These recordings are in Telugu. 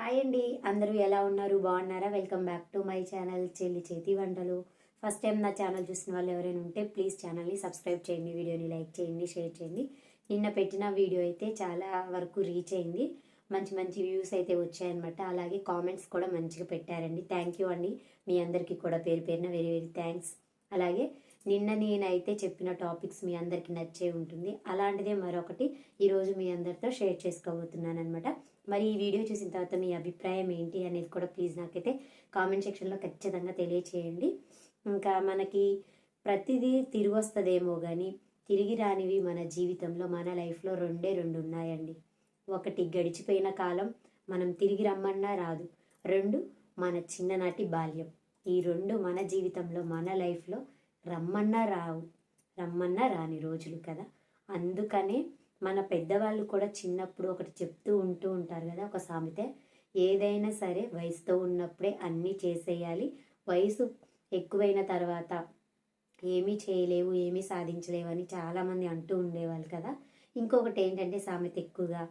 హాయ్ అండి. అందరూ ఎలా ఉన్నారు? బాగున్నారా? Welcome back to my channel చెల్లి చేతి వంటలు ఫస్ట్ టైం నా ఛానల్ చూసిన వాళ్ళు ఎవరైనా ఉంటే ప్లీజ్ ఛానల్ని సబ్స్క్రైబ్ చేయండి వీడియోని లైక్ చేయండి షేర్ చేయండి. నిన్న పెట్టిన వీడియో అయితే చాలా వరకు రీచ్ అయింది. మంచి మంచి వ్యూస్ అయితే వచ్చాయన్నమాట. అలాగే కామెంట్స్ కూడా మంచిగా పెట్టారండి. థ్యాంక్ యూ అండి. మీ అందరికీ కూడా పేరు పేరున వెరీ వెరీ థ్యాంక్స్ అలాగే నిన్న నేనైతే చెప్పిన టాపిక్స్ మీ అందరికీ నచ్చే ఉంటుంది. అలాంటిదే మరొకటి ఈరోజు మీ అందరితో షేర్ చేసుకోబోతున్నాను అనమాట మరి ఈ వీడియో చూసిన తర్వాత మీ అభిప్రాయం ఏంటి అనేది కూడా ప్లీజ్ నాకైతే కామెంట్ సెక్షన్లో ఖచ్చితంగా తెలియచేయండి. ఇంకా మనకి ప్రతిదీ తిరిగి వస్తుందేమో కానీ తిరిగి రానివి మన జీవితంలో మన లైఫ్లో రెండే రెండు ఉన్నాయండి. ఒకటి గడిచిపోయిన కాలం మనం తిరిగి రమ్మన్నా రాదు. రెండు మన చిన్ననాటి బాల్యం. ఈ రెండు మన జీవితంలో మన లైఫ్లో రమ్మన్నా రావు రమ్మన్నా రాని రోజులు కదా. అందుకనే మన పెద్దవాళ్ళు కూడా చిన్నప్పుడు ఒకటి చెప్తూ ఉంటూ ఉంటారు కదా ఒక సామెత ఏదైనా సరే వయసుతో ఉన్నప్పుడే అన్నీ చేసేయాలి. వయసు ఎక్కువైన తర్వాత ఏమీ చేయలేవు ఏమీ సాధించలేవు అని చాలామంది అంటూ ఉండేవాళ్ళు కదా. ఇంకొకటి ఏంటంటే సామెత ఎక్కువగా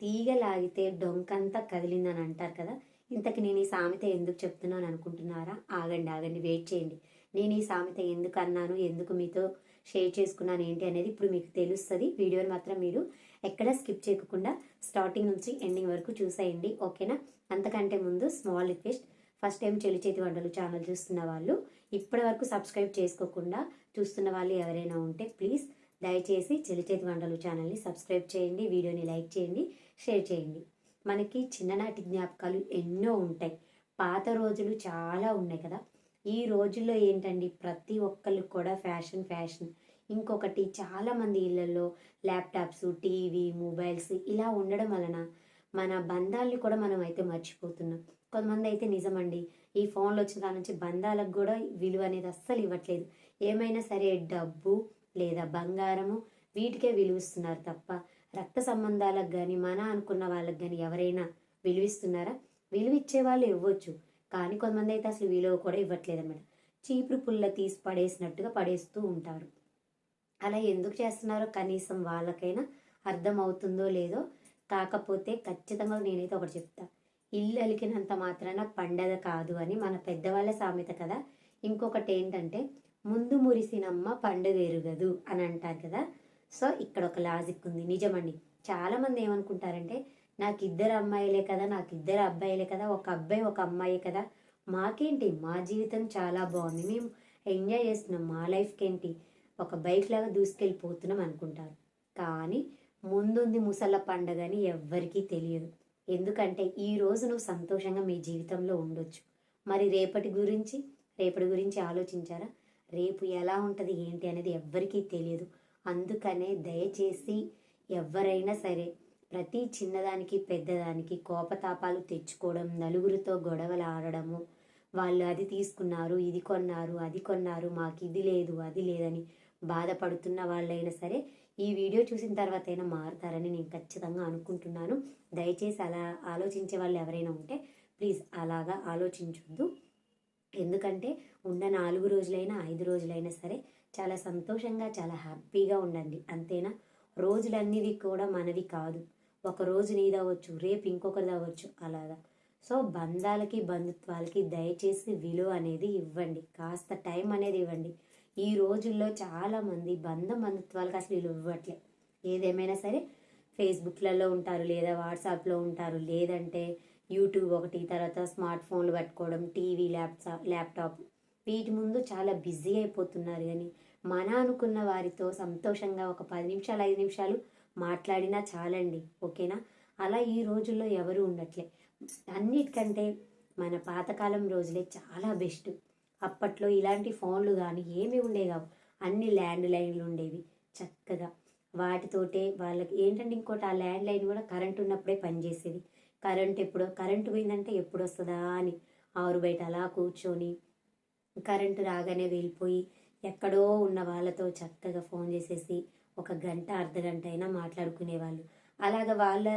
తీగ లాగితే డొంకంతా కదిలిందని అంటారు కదా. ఇంతకు నేను ఈ సామెత ఎందుకు చెప్తున్నాను అనుకుంటున్నారా? ఆగండి ఆగండి వెయిట్ చేయండి. నేను ఈ సామెత ఎందుకు అన్నాను? ఎందుకు మీతో షేర్ చేసుకున్నాను ఏంటి అనేది ఇప్పుడు మీకు తెలుస్తుంది. వీడియోని మాత్రం మీరు ఎక్కడ స్కిప్ చేయకుండా స్టార్టింగ్ నుంచి ఎండింగ్ వరకు చూసేయండి. ఓకేనా? అంతకంటే ముందు స్మాల్ రిక్వెస్ట్. ఫస్ట్ టైం చెల్లి చేతి వంటలు ఛానల్ చూస్తున్న వాళ్ళు ఇప్పటి వరకు సబ్స్క్రైబ్ చేసుకోకుండా చూస్తున్న వాళ్ళు ఎవరైనా ఉంటే ప్లీజ్ దయచేసి చెల్లి చేతి వంటలు ఛానల్ని సబ్స్క్రైబ్ చేయండి వీడియోని లైక్ చేయండి షేర్ చేయండి. మనకి చిన్ననాటి జ్ఞాపకాలు ఎన్నో ఉంటాయి. పాత రోజులు చాలా ఉన్నాయి కదా. ఈ రోజుల్లో ఏంటండి? ప్రతి ఒక్కళ్ళు కూడా ఫ్యాషన్ ఫ్యాషన్. ఇంకొకటి చాలామంది ఇళ్ళల్లో ల్యాప్టాప్స్ టీవీ మొబైల్స్ ఇలా ఉండడం వలన మన బంధాలని కూడా మనం అయితే మర్చిపోతున్నాం. కొంతమంది అయితే నిజమండి ఈ ఫోన్లో వచ్చిన దాని నుంచి బంధాలకు కూడా విలువ అనేది అస్సలు ఇవ్వట్లేదు. ఏమైనా సరే డబ్బు లేదా బంగారము వీటికే విలువిస్తున్నారు తప్ప రక్త సంబంధాలకు కానీ మన అనుకున్న వాళ్ళకి కానీ ఎవరైనా విలువిస్తున్నారా? విలువిచ్చే వాళ్ళు ఇవ్వచ్చు కానీ కొంతమంది అయితే అసలు విలువ కూడా ఇవ్వట్లేదు అనమాట చీపురు పుల్ల తీసి పడేసినట్టుగా పడేస్తూ ఉంటారు. అలా ఎందుకు చేస్తున్నారో కనీసం వాళ్ళకైనా అర్థం అవుతుందో లేదో కాకపోతే ఖచ్చితంగా నేనైతే ఒకటి చెప్తా. ఇల్లు అలికినంత మాత్రాన పండగ కాదు అని మన పెద్దవాళ్ళ సామెత కదా. ఇంకొకటి ఏంటంటే ముందు మురిసినమ్మ పండుగ ఎరుగదు అని అంటారు కదా. సో ఇక్కడ ఒక లాజిక్ ఉంది. నిజమండి. చాలామంది ఏమనుకుంటారంటే నాకు ఇద్దరు అమ్మాయిలే కదా నాకు ఇద్దరు అబ్బాయిలే కదా ఒక అబ్బాయి ఒక అమ్మాయి కదా. మాకేంటి? మా జీవితం చాలా బాగుంది. మేము ఎంజాయ్ చేస్తున్నాం. మా లైఫ్కి ఏంటి ఒక బైక్ లాగా దూసుకెళ్ళిపోతున్నాం అనుకుంటారు. కానీ ముందుంది ముసళ్ళ పండగ అని ఎవ్వరికీ తెలియదు. ఎందుకంటే ఈ రోజు నువ్వు సంతోషంగా మీ జీవితంలో ఉండొచ్చు. మరి రేపటి గురించి రేపటి గురించి ఆలోచించారా? రేపు ఎలా ఉంటుంది ఏంటి అనేది ఎవ్వరికీ తెలియదు. అందుకనే దయచేసి ఎవరైనా సరే ప్రతి చిన్నదానికి పెద్దదానికి కోపతాపాలు తెచ్చుకోవడం నలుగురితో గొడవలు ఆడడము వాళ్ళు అది తీసుకున్నారు ఇది కొన్నారు అది కొన్నారు మాకు ఇది లేదు అది లేదని బాధపడుతున్న వాళ్ళైనా సరే ఈ వీడియో చూసిన తర్వాత అయినా మారుతారని నేను ఖచ్చితంగా అనుకుంటున్నాను. దయచేసి అలా ఆలోచించే వాళ్ళు ఎవరైనా ఉంటే ప్లీజ్ అలాగా ఆలోచించొద్దు. ఎందుకంటే ఉన్న నాలుగు రోజులైనా ఐదు రోజులైనా సరే చాలా సంతోషంగా చాలా హ్యాపీగా ఉండండి. అంతేనా? రోజులన్నివి కూడా మనవి కాదు. ఒక రోజు నీదవచ్చు రేపు ఇంకొకరిది అవ్వచ్చు అలాగా. సో బంధాలకి బంధుత్వాలకి దయచేసి విలువ అనేది ఇవ్వండి. కాస్త టైం అనేది ఇవ్వండి. ఈ రోజుల్లో చాలామంది బంధం బంధుత్వాలకు అసలు విలువ ఇవ్వట్లే. ఏదేమైనా సరే ఫేస్బుక్లలో ఉంటారు లేదా వాట్సాప్లో ఉంటారు. లేదంటే యూట్యూబ్ ఒకటి తర్వాత స్మార్ట్ ఫోన్లు పట్టుకోవడం టీవీ ల్యాప్టాప్ ల్యాప్టాప్. వీటి ముందు చాలా బిజీ అయిపోతున్నారు కానీ మన అనుకున్న వారితో సంతోషంగా ఒక పది నిమిషాలు ఐదు నిమిషాలు మాట్లాడినా చాలండి. ఓకేనా? అలా ఈ రోజుల్లో ఎవరు ఉండట్లే. అన్నిటికంటే మన పాతకాలం రోజులే చాలా బెస్ట్. అప్పట్లో ఇలాంటి ఫోన్లు కానీ ఏమి ఉండేవి కావు. అన్ని ల్యాండ్ లైన్లు ఉండేవి చక్కగా. వాటితోటే వాళ్ళకి ఏంటంటే ఇంకోటి ఆ ల్యాండ్ లైన్ కూడా కరెంట్ ఉన్నప్పుడే పనిచేసేది. కరెంట్ ఎప్పుడో కరెంట్ పోయిందంటే ఎప్పుడు వస్తుందా అని ఆరు బయట అలా కూర్చొని కరెంటు రాగానే వెళ్ళిపోయి ఎక్కడో ఉన్న వాళ్ళతో చక్కగా ఫోన్ చేసేసి ఒక గంట అర్ధ గంట అయినా మాట్లాడుకునేవాళ్ళు. అలాగ వాళ్ళ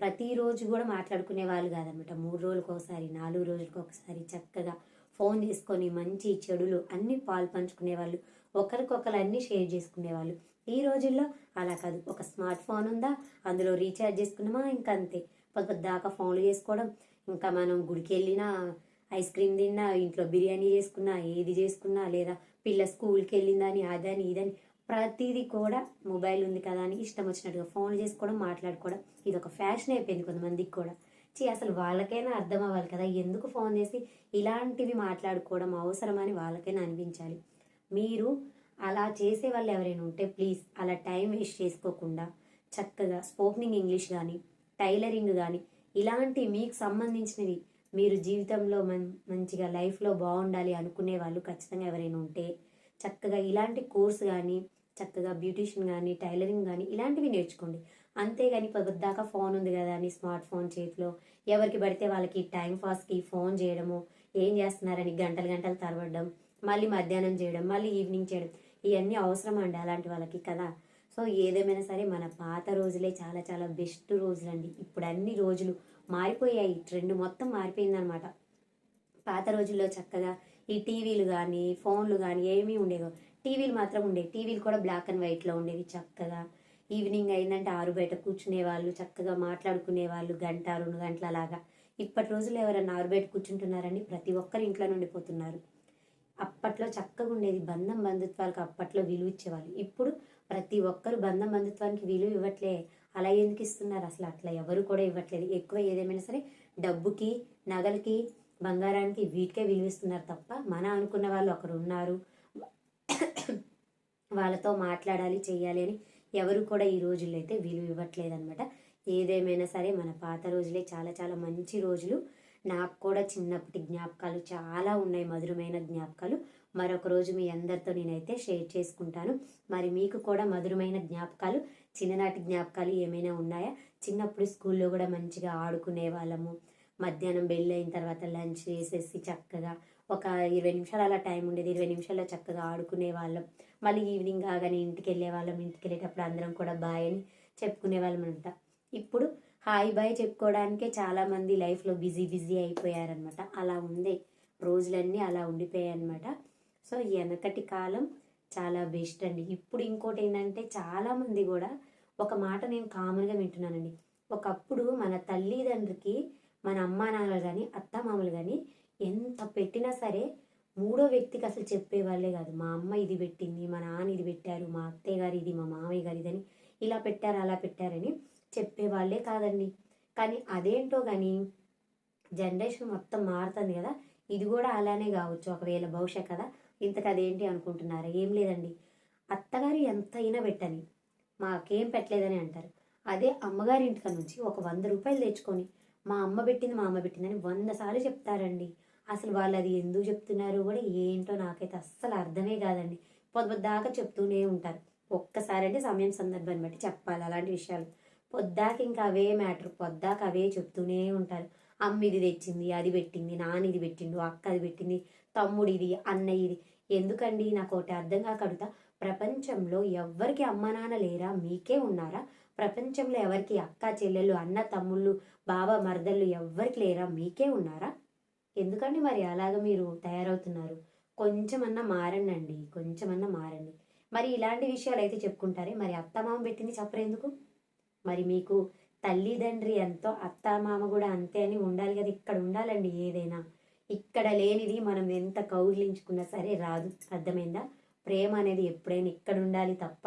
ప్రతిరోజు కూడా మాట్లాడుకునే వాళ్ళు కాదనమాట. మూడు రోజులకు ఒకసారి నాలుగు రోజులకు ఒకసారి చక్కగా ఫోన్ చేసుకొని మంచి చెడులు అన్ని పాలు పంచుకునేవాళ్ళు. ఒకరికొకరు అన్ని షేర్ చేసుకునేవాళ్ళు. ఈ రోజుల్లో అలా కాదు. ఒక స్మార్ట్ ఫోన్ ఉందా? అందులో రీఛార్జ్ చేసుకున్నామా? ఇంకంతే. అంతే దాకా ఫోన్లు చేసుకోవడం. ఇంకా మనం గుడికి వెళ్ళినా ఐస్ క్రీమ్ తిన్నా ఇంట్లో బిర్యానీ చేసుకున్నా ఏది చేసుకున్నా లేదా పిల్ల స్కూల్కి వెళ్ళిందని అదని ఇదని ప్రతిదీ కూడా మొబైల్ ఉంది కదా అని ఇష్టం వచ్చినట్టుగా ఫోన్ చేసుకోవడం మాట్లాడుకోవడం. ఇది ఒక ఫ్యాషన్ అయిపోయింది కొంతమందికి కూడా. చీ అసలు వాళ్ళకైనా అర్థం అవ్వాలి కదా. ఎందుకు ఫోన్ చేసి ఇలాంటివి మాట్లాడుకోవడం అవసరమని వాళ్ళకైనా అనిపించాలి. మీరు అలా చేసే వాళ్ళు ఎవరైనా ఉంటే ప్లీజ్ అలా టైం వేస్ట్ చేసుకోకుండా చక్కగా స్పోకనింగ్ ఇంగ్లీష్ కానీ టైలరింగ్ కానీ ఇలాంటి మీకు సంబంధించినవి మీరు జీవితంలో మం మంచిగా లైఫ్లో బాగుండాలి అనుకునే వాళ్ళు ఖచ్చితంగా ఎవరైనా ఉంటే చక్కగా ఇలాంటి కోర్స్ కానీ చక్కగా బ్యూటిషియన్ కానీ టైలరింగ్ కానీ ఇలాంటివి నేర్చుకోండి. అంతేగాని పొద్దుదాకా ఫోన్ ఉంది కదా అని స్మార్ట్ ఫోన్ చేతిలో. ఎవరికి పడితే వాళ్ళకి టైం పాస్కి ఫోన్ చేయడము ఏం చేస్తున్నారని గంటలు గంటలు తరవడం మళ్ళీ మధ్యాహ్నం చేయడం మళ్ళీ ఈవినింగ్ చేయడం ఇవన్నీ అవసరం అండి అలాంటి వాళ్ళకి కదా. సో ఏదేమైనా సరే మన పాత రోజులే చాలా చాలా బెస్ట్ రోజులండి. ఇప్పుడు అన్ని రోజులు మారిపోయాయి. ట్రెండ్ మొత్తం మారిపోయిందనమాట. పాత రోజుల్లో చక్కగా ఈ టీవీలు కానీ ఫోన్లు కానీ ఏమీ ఉండేవి. టీవీలు మాత్రం ఉండేవి. టీవీలు కూడా బ్లాక్ అండ్ వైట్లో ఉండేవి చక్కగా. ఈవినింగ్ అయిందంటే ఆరు బయట కూర్చునే వాళ్ళు చక్కగా మాట్లాడుకునే వాళ్ళు గంట రెండు గంటల లాగా. ఇప్పటి రోజుల్లో ఎవరైనా ఆరు బయట కూర్చుంటున్నారని ప్రతి ఒక్కరు ఇంట్లో ఉండిపోతున్నారు అప్పట్లో చక్కగా ఉండేది బంధం బంధుత్వాలకు అప్పట్లో విలువ ఇచ్చేవాళ్ళు. ఇప్పుడు ప్రతి ఒక్కరు బంధం బంధుత్వానికి విలువ ఇవ్వట్లే. అలా ఎందుకు ఇస్తున్నారు? అసలు అట్లా ఎవరు కూడా ఇవ్వట్లేదు. ఎక్కువ ఏదేమైనా సరే డబ్బుకి నగలకి బంగారానికి వీటికే విలువిస్తున్నారు తప్ప మన అనుకున్న వాళ్ళు ఒకరు ఉన్నారు. వాళ్ళతో మాట్లాడాలి చేయాలి అని ఎవరు కూడా ఈ రోజుల్లో అయితే విలువ ఇవ్వట్లేదు అనమాట ఏదేమైనా సరే మన పాత రోజులే చాలా చాలా మంచి రోజులు. నాకు కూడా చిన్నప్పటి జ్ఞాపకాలు చాలా ఉన్నాయి మధురమైన జ్ఞాపకాలు. మరొక రోజు మీ అందరితో నేనైతే షేర్ చేసుకుంటాను. మరి మీకు కూడా మధురమైన జ్ఞాపకాలు చిన్ననాటి జ్ఞాపకాలు ఏమైనా ఉన్నాయా? చిన్నప్పుడు స్కూల్లో కూడా మంచిగా ఆడుకునే వాళ్ళము. మధ్యాహ్నం బెల్ అయిన తర్వాత లంచ్ చేసేసి చక్కగా ఒక ఇరవై నిమిషాలు అలా టైం ఉండేది. ఇరవై నిమిషాల్లో చక్కగా ఆడుకునే వాళ్ళం. మళ్ళీ ఈవినింగ్ కాగానే ఇంటికి వెళ్ళే వాళ్ళం ఇంటికి వెళ్ళేటప్పుడు అందరం కూడా బాయ్ అని చెప్పుకునే వాళ్ళం అంట. ఇప్పుడు హాయ్ బాయ్ చెప్పుకోవడానికే చాలామంది లైఫ్లో బిజీ బిజీ అయిపోయారనమాట అలా ఉంది రోజులన్నీ అలా ఉండిపోయాయి అనమాట సో వెనకటి కాలం చాలా బెస్ట్ అండి. ఇప్పుడు ఇంకోటి ఏంటంటే చాలామంది కూడా ఒక మాట నేను కామన్గా వింటున్నానండి. ఒకప్పుడు మన తల్లిదండ్రికి మన అమ్మా నాన్నలు కానీ అత్త మామలు కానీ ఎంత పెట్టినా సరే మూడో వ్యక్తికి అసలు చెప్పేవాళ్ళే కాదు. మా అమ్మ ఇది పెట్టింది మా నాన్న ఇది పెట్టారు మా అత్తయ్య గారు ఇది మా మామయ్య గారు ఇదని ఇలా పెట్టారు అలా పెట్టారని చెప్పేవాళ్ళే కాదండి. కానీ అదేంటో కానీ జనరేషన్ మొత్తం మారుతుంది కదా. ఇది కూడా అలానే కావచ్చు. ఒకవేళ భవిష్యత్ కదా. ఇంతకు అదేంటి అనుకుంటున్నారు? ఏం లేదండి. అత్తగారు ఎంత అయినా పెట్టని మాకేం పెట్టలేదని అంటారు. అదే అమ్మగారి ఇంటికా నుంచి ఒక వంద రూపాయలు తెచ్చుకొని మా అమ్మ పెట్టింది మా అమ్మ పెట్టిందని వంద సార్లు చెప్తారండి. అసలు వాళ్ళు అది ఎందుకు చెప్తున్నారు కూడా ఏంటో నాకైతే అస్సలు అర్థమే కాదండి. పొద్దుదాకా చెప్తూనే ఉంటారు. ఒక్కసారి అంటే సమయం సందర్భాన్ని బట్టి చెప్పాలి అలాంటి విషయాలు. పొద్దాక ఇంకా అవే మ్యాటర్ పొద్దాక అవే చెప్తూనే ఉంటారు. అమ్మ ఇది తెచ్చింది అది పెట్టింది నాన్న ఇది పెట్టిండు అక్క అది పెట్టింది తమ్ముడు ఇది అన్నయ్య ఇది. ఎందుకండి? నాకు ఒకటి అర్థం కాక అడుగుతా. ప్రపంచంలో ఎవ్వరికి అమ్మ నాన్న లేరా? మీకే ఉన్నారా? ప్రపంచంలో ఎవరికి అక్క చెల్లెళ్ళు అన్న తమ్ముళ్ళు బావ మరదళ్ళు ఎవ్వరికి లేరా? మీకే ఉన్నారా? ఎందుకండి మరి అలాగ మీరు తయారవుతున్నారు? కొంచెమన్నా మారండి కొంచెమన్నా మారండి. మరి ఇలాంటి విషయాలు అయితే చెప్పుకుంటారే? మరి అత్తమామ పెట్టింది చెప్పరేందుకు మరి మీకు తల్లిదండ్రి ఎంతో అత్తమామ కూడా అంతే అని ఉండాలి కదా ఇక్కడ ఉండాలండి ఏదైనా. ఇక్కడ లేనిది మనం ఎంత కౌగిలించుకున్నా సరే రాదు. అర్థమైందా? ప్రేమ అనేది ఎప్పుడైనా ఇక్కడ ఉండాలి తప్ప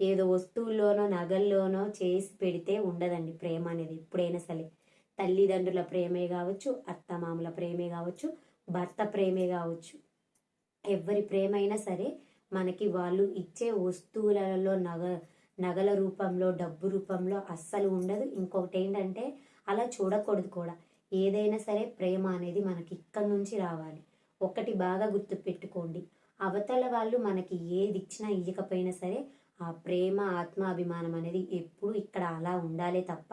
ఏదో వస్తువుల్లోనో నగల్లోనో చేసి పెడితే ఉండదండి ప్రేమ అనేది ఎప్పుడైనా సరే. తల్లిదండ్రుల ప్రేమే కావచ్చు అత్తమామల ప్రేమే కావచ్చు భర్త ప్రేమే కావచ్చు. ఎవరి ప్రేమ అయినా సరే మనకి వాళ్ళు ఇచ్చే వస్తువులలో నగ నగల రూపంలో డబ్బు రూపంలో అస్సలు ఉండదు. ఇంకొకటి ఏంటంటే అలా చూడకూడదు కూడా. ఏదైనా సరే ప్రేమ అనేది మనకి ఇక్కడి నుంచి రావాలి. ఒకటి బాగా గుర్తు పెట్టుకోండి అవతల వాళ్ళు మనకి ఏది ఇచ్చినా ఇవ్వకపోయినా సరే ఆ ప్రేమ ఆత్మాభిమానం అనేది ఎప్పుడు ఇక్కడ అలా ఉండాలే తప్ప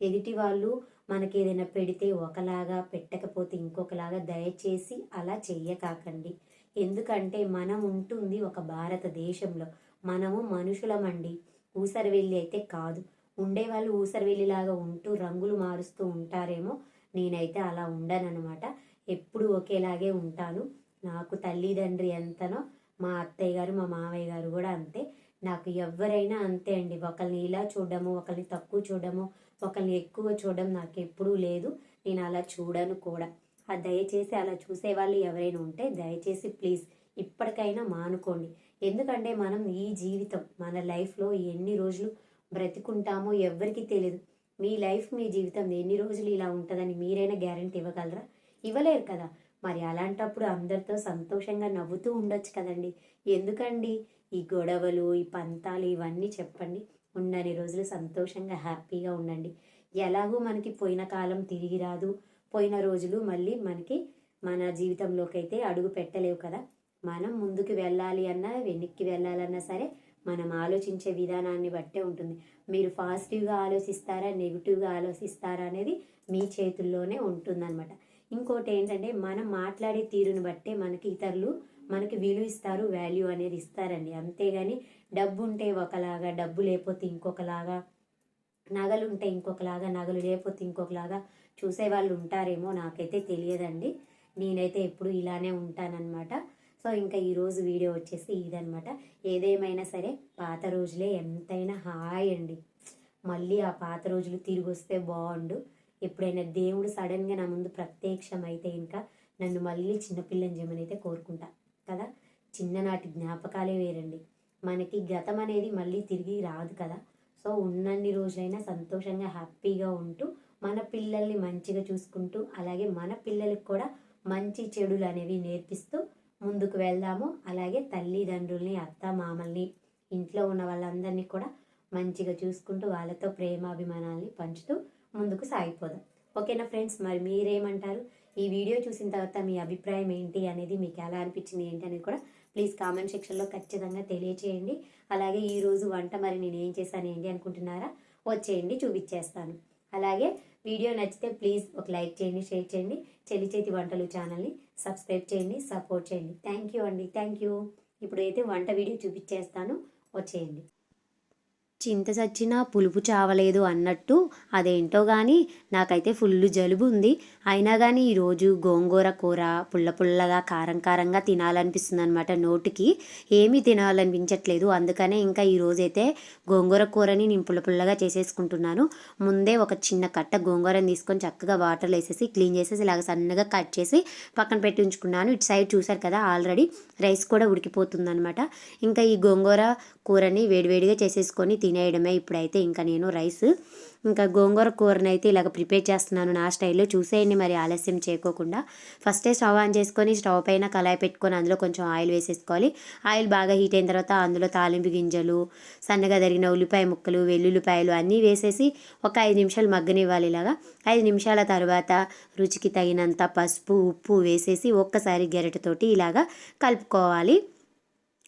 ఎదుటి వాళ్ళు మనకి ఏదైనా పెడితే ఒకలాగా పెట్టకపోతే ఇంకొకలాగా దయచేసి అలా చెయ్యకాకండి. ఎందుకంటే మనం ఉంటుంది ఒక భారతదేశంలో. మనము మనుషులమండి. ఊసరవెల్లి అయితే కాదు. ఉండేవాళ్ళు ఊసరవెల్లిలాగా ఉంటూ రంగులు మారుస్తూ ఉంటారేమో నేనైతే అలా ఉండనన్నమాట. ఎప్పుడు ఒకేలాగే ఉంటాను. నాకు తల్లిదండ్రి ఎంతనో మా అత్తయ్య గారు మా మామయ్య గారు కూడా అంతే. నాకు ఎవరైనా అంతే అండి. ఒకరిని ఇలా చూడడము ఒకరిని తక్కువ చూడడము ఒకరిని ఎక్కువ చూడడం నాకు ఎప్పుడూ లేదు. నేను అలా చూడను కూడా. ఆ దయచేసి అలా చూసే వాళ్ళు ఎవరైనా ఉంటే దయచేసి ప్లీజ్ ఇప్పటికైనా మానుకోండి. ఎందుకంటే మనం ఈ జీవితం మన లైఫ్లో ఎన్ని రోజులు బ్రతికుంటామో ఎవ్వరికీ తెలియదు మీ లైఫ్ మీ జీవితం ఎన్ని రోజులు ఇలా ఉంటుందని మీరైనా గ్యారంటీ ఇవ్వగలరా? ఇవ్వలేరు కదా. మరి అలాంటప్పుడు అందరితో సంతోషంగా నవ్వుతూ ఉండొచ్చు కదండి. ఎందుకండి? ఈ గొడవలు ఈ పంతాలు ఇవన్నీ చెప్పండి. ఉన్నన్ని రోజులు సంతోషంగా హ్యాపీగా ఉండండి. ఎలాగూ మనకి పోయిన కాలం తిరిగి రాదు. పోయిన రోజులు మళ్ళీ మనకి మన జీవితంలోకి అయితే అడుగు పెట్టలేవు కదా. మనం ముందుకు వెళ్ళాలి అన్నా వెనక్కి వెళ్ళాలన్నా సరే మనం ఆలోచించే విధానాన్ని బట్టే ఉంటుంది. మీరు పాజిటివ్గా ఆలోచిస్తారా నెగిటివ్గా ఆలోచిస్తారా అనేది మీ చేతుల్లోనే ఉంటుందన్నమాట. ఇంకోటి ఏంటంటే మనం మాట్లాడే తీరుని బట్టే మనకి ఇతరులు మనకి విలువ ఇస్తారు వాల్యూ అనేది ఇస్తారండి. అంతేగాని డబ్బు ఉంటే ఒకలాగా డబ్బు లేకపోతే ఇంకొకలాగా నగలు ఉంటే ఇంకొకలాగా నగలు లేకపోతే ఇంకొకలాగా చూసే వాళ్ళు ఉంటారేమో నాకైతే తెలియదండి. నేనైతే ఎప్పుడు ఇలానే ఉంటానన్నమాట. సో ఇంకా ఈరోజు వీడియో వచ్చేసి ఇదనమాట ఏదేమైనా సరే పాత రోజులే ఎంతైనా హాయ్ అండి. మళ్ళీ ఆ పాత రోజులు తిరిగి వస్తే బాగుండు. ఎప్పుడైనా దేవుడు సడన్గా నా ముందు ప్రత్యక్షం అయితే ఇంకా నన్ను మళ్ళీ చిన్నపిల్లని చేయమని అయితే కోరుకుంటా. కదా? చిన్ననాటి జ్ఞాపకాలే వేరండి. మనకి గతం అనేది మళ్ళీ తిరిగి రాదు కదా? సో ఉన్నన్ని రోజులైనా సంతోషంగా హ్యాపీగా ఉంటూ మన పిల్లల్ని మంచిగా చూసుకుంటూ అలాగే మన పిల్లలకు కూడా మంచి చెడులు అనేవి నేర్పిస్తూ ముందుకు వెళ్దాము. అలాగే తల్లిదండ్రుల్ని అత్త మామల్ని ఇంట్లో ఉన్న వాళ్ళందరినీ కూడా మంచిగా చూసుకుంటూ వాళ్ళతో ప్రేమాభిమానాల్ని పంచుతూ ముందుకు సాగిపోదాం. ఓకేనా ఫ్రెండ్స్? మరి మీరేమంటారు? ఈ వీడియో చూసిన తర్వాత మీ అభిప్రాయం ఏంటి అనేది మీకు ఎలా అనిపించింది ఏంటి అనేది కూడా ప్లీజ్ కామెంట్ సెక్షన్లో ఖచ్చితంగా తెలియచేయండి. అలాగే ఈరోజు వంట మరి నేను ఏం చేశాను ఏంటి అనుకుంటున్నారా వచ్చేయండి చూపించేస్తాను. అలాగే వీడియో నచ్చితే ప్లీజ్ ఒక లైక్ చేయండి షేర్ చేయండి. చెల్లి చేతి వంటలు ఛానల్ని సబ్స్క్రైబ్ చేయండి సపోర్ట్ చేయండి. థ్యాంక్ యూ అండి థ్యాంక్ యూ ఇప్పుడైతే వంట వీడియో చూపించేస్తాను వచ్చేయండి. చింత చచ్చినా పులుపు చావలేదు అన్నట్టు అదేంటో కానీ నాకైతే ఫుల్ జలుబు ఉంది అయినా కానీ ఈరోజు గోంగూర కూర పుల్ల పుల్లగా కారం కారంగా తినాలనిపిస్తుంది అనమాట నోటికి. ఏమీ తినాలనిపించట్లేదు. అందుకనే ఇంకా ఈరోజైతే గోంగూర కూరని నేను పుల్ల పుల్లగా చేసేసుకుంటున్నాను. ముందే ఒక చిన్న కట్ట గోంగూరని తీసుకొని చక్కగా వాటర్లో వేసేసి క్లీన్ చేసేసి ఇలాగ సన్నగా కట్ చేసి పక్కన పెట్టి ఉంచుకున్నాను. ఇటు సైడ్ చూసారు కదా ఆల్రెడీ రైస్ కూడా ఉడికిపోతుంది ఇంకా ఈ గోంగూర కూరని వేడివేడిగా చేసేసుకొని తినేయడమే ఇప్పుడైతే. ఇంకా నేను రైస్ ఇంకా గోంగూర కూరని అయితే ఇలాగ ప్రిపేర్ చేస్తున్నాను నా స్టైల్లో. చూసేయండి మరి ఆలస్యం చేయకోకుండా. ఫస్టే స్టవ్ ఆన్ చేసుకొని స్టవ్ పైన కళాయి పెట్టుకొని అందులో కొంచెం ఆయిల్ వేసేసుకోవాలి. ఆయిల్ బాగా హీట్ అయిన తర్వాత అందులో తాలింపు గింజలు సన్నగా తరిగిన ఉల్లిపాయ ముక్కలు వెల్లుల్లిపాయలు అన్నీ వేసేసి ఒక ఐదు నిమిషాలు మగ్గనివ్వాలి ఇలాగా. ఐదు నిమిషాల తర్వాత రుచికి తగినంత పసుపు ఉప్పు వేసేసి ఒక్కసారి గెరటతోటి ఇలాగా కలుపుకోవాలి.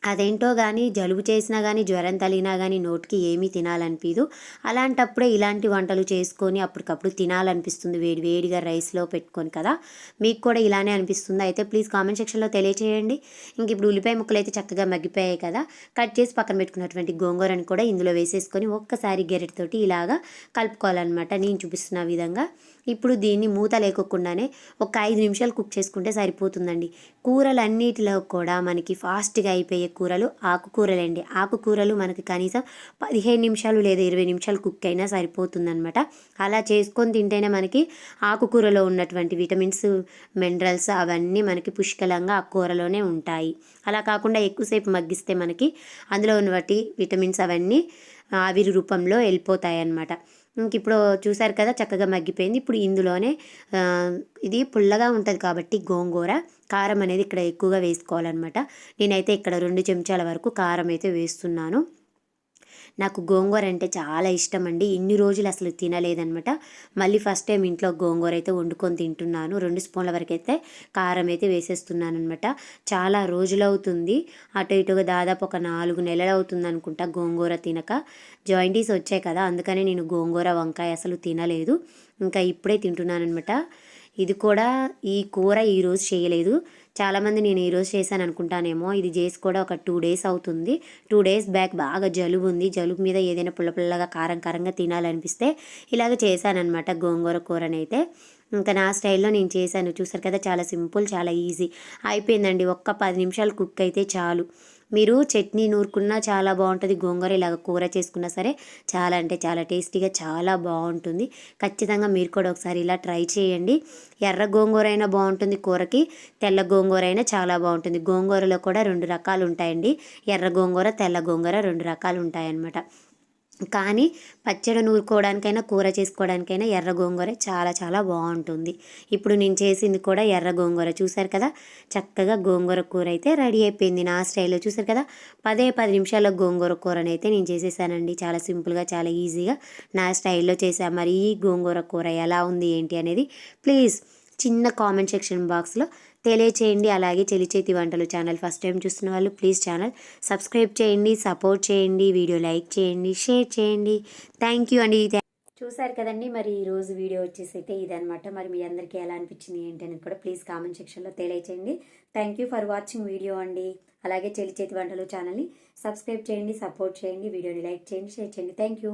అదేంటో కానీ జలుబు చేసినా కానీ జ్వరం తగిలినా కానీ నోటికి ఏమీ తినాలనిపించదు అలాంటప్పుడే ఇలాంటి వంటలు చేసుకొని అప్పటికప్పుడు తినాలనిపిస్తుంది. వేడి వేడిగా రైస్లో పెట్టుకొని కదా. మీకు కూడా ఇలానే అనిపిస్తుంది. అయితే ప్లీజ్ కామెంట్ సెక్షన్లో తెలియచేయండి. ఇంక ఇప్పుడు ఉల్లిపాయ ముక్కలు అయితే చక్కగా మగ్గిపోయాయి కదా. కట్ చేసి పక్కన పెట్టుకున్నటువంటి గోంగూరని కూడా ఇందులో వేసేసుకొని ఒక్కసారి గెరటితోటి ఇలాగా కలుపుకోవాలన్నమాట. నేను చూపిస్తున్న విధంగా. ఇప్పుడు దీన్ని మూత లేకోకుండానే ఒక ఐదు నిమిషాలు కుక్ చేసుకుంటే సరిపోతుందండి. కూరలన్నిటిలో కూడా మనకి ఫాస్ట్గా అయిపోయే కూరలు ఆకుకూరలండి. ఆకుకూరలు మనకి కనీసం పదిహేను నిమిషాలు లేదా ఇరవై నిమిషాలు కుక్ అయినా సరిపోతుందనమాట అలా చేసుకొని తింటేనే మనకి ఆకుకూరలో ఉన్నటువంటి విటమిన్స్ మినరల్స్ అవన్నీ మనకి పుష్కలంగా ఆ కూరలోనే ఉంటాయి. అలా కాకుండా ఎక్కువసేపు మగ్గిస్తే మనకి అందులో ఉన్నటువంటి విటమిన్స్ అవన్నీ ఆవిరి రూపంలో వెళ్ళిపోతాయి అన్నమాట ఇంక ఇప్పుడు చూసారు కదా చక్కగా మగ్గిపోయింది. ఇప్పుడు ఇందులోనే ఇది పుల్లగా ఉంటుంది కాబట్టి గోంగూర కారం అనేది ఇక్కడ ఎక్కువగా వేసుకోవాలన్నమాట. నేనైతే ఇక్కడ రెండు చెంచాల వరకు కారం అయితే వేస్తున్నాను. నాకు గోంగూర అంటే చాలా ఇష్టం అండి ఇన్ని రోజులు అసలు తినలేదనమాట మళ్ళీ ఫస్ట్ టైం ఇంట్లో గోంగూర అయితే వండుకొని తింటున్నాను. రెండు స్పూన్ల వరకు అయితే కారం అయితే వేసేస్తున్నాను అనమాట చాలా రోజులు అవుతుంది. అటు ఇటుగా దాదాపు ఒక నాలుగు నెలలు అవుతుంది అనుకుంటా గోంగూర తినక. జాయింటీస్ వచ్చాయి కదా అందుకనే నేను గోంగూర వంకాయ అసలు తినలేదు. ఇంకా ఇప్పుడే తింటున్నాను అనమాట ఇది కూడా ఈ కూర ఈరోజు చేయలేదు. చాలామంది నేను ఈరోజు చేశాను అనుకుంటానేమో ఇది చేసి కూడా ఒక టూ డేస్ అవుతుంది. టూ డేస్ బ్యాక్ బాగా జలుబు ఉంది. జలుబు మీద ఏదైనా పుల్ల పుల్లగా కారం కారంగా తినాలనిపిస్తే ఇలాగ చేశానమాట గోంగూర కూరనైతే. ఇంకా నా స్టైల్లో నేను చేశాను. చూసారు కదా చాలా సింపుల్ చాలా ఈజీ. అయిపోయిందండి. ఒక్క పది నిమిషాలు కుక్ అయితే చాలు. మీరు చట్నీ నూరుకున్నా చాలా బాగుంటుంది. గోంగూర ఇలాగ కూర చేసుకున్నా సరే చాలా అంటే చాలా టేస్టీగా చాలా బాగుంటుంది. ఖచ్చితంగా మీరు కూడా ఒకసారి ఇలా ట్రై చేయండి. ఎర్ర గోంగూర అయినా బాగుంటుంది కూరకి తెల్ల గోంగూర అయినా చాలా బాగుంటుంది. గోంగూరలో కూడా రెండు రకాలు ఉంటాయండి. ఎర్ర గోంగూర తెల్ల గోంగూర రెండు రకాలు ఉంటాయన్నమాట. కానీ పచ్చడి నూరుకోవడానికైనా కూర చేసుకోవడానికైనా ఎర్ర గోంగూర చాలా చాలా బాగుంటుంది. ఇప్పుడు నేను చేసింది కూడా ఎర్ర గోంగూర. చూసారు కదా? చక్కగా గోంగూర కూర అయితే రెడీ అయిపోయింది నా స్టైల్లో. చూసారు కదా? పదే పది నిమిషాల్లో గోంగూర కూరని అయితే నేను చేసేసానండి. చాలా సింపుల్గా చాలా ఈజీగా నా స్టైల్లో చేసా మరి ఈ గోంగూర కూర ఎలా ఉంది ఏంటి అనేది ప్లీజ్ చిన్న కామెంట్ సెక్షన్ బాక్స్లో తెలియచేయండి. అలాగే చెలిచేతి వంటలు ఛానల్ ఫస్ట్ టైం చూస్తున్న వాళ్ళు ప్లీజ్ ఛానల్ సబ్స్క్రైబ్ చేయండి సపోర్ట్ చేయండి వీడియో లైక్ చేయండి షేర్ చేయండి. థ్యాంక్ యూ అండి. చూసారు కదండి మరి ఈ రోజు వీడియో వచ్చేసి అయితే ఇదనమాట మరి మీ అందరికీ ఎలా అనిపించింది ఏంటి అనేది కూడా ప్లీజ్ కామెంట్ సెక్షన్లో తెలియచేయండి. Thank you for watching video అండి. అలాగే చెలి చేతి వంటలు ఛానల్ని సబ్స్క్రైబ్ చేయండి సపోర్ట్ చేయండి వీడియోని లైక్ చేయండి షేర్ చేయండి. Thank you.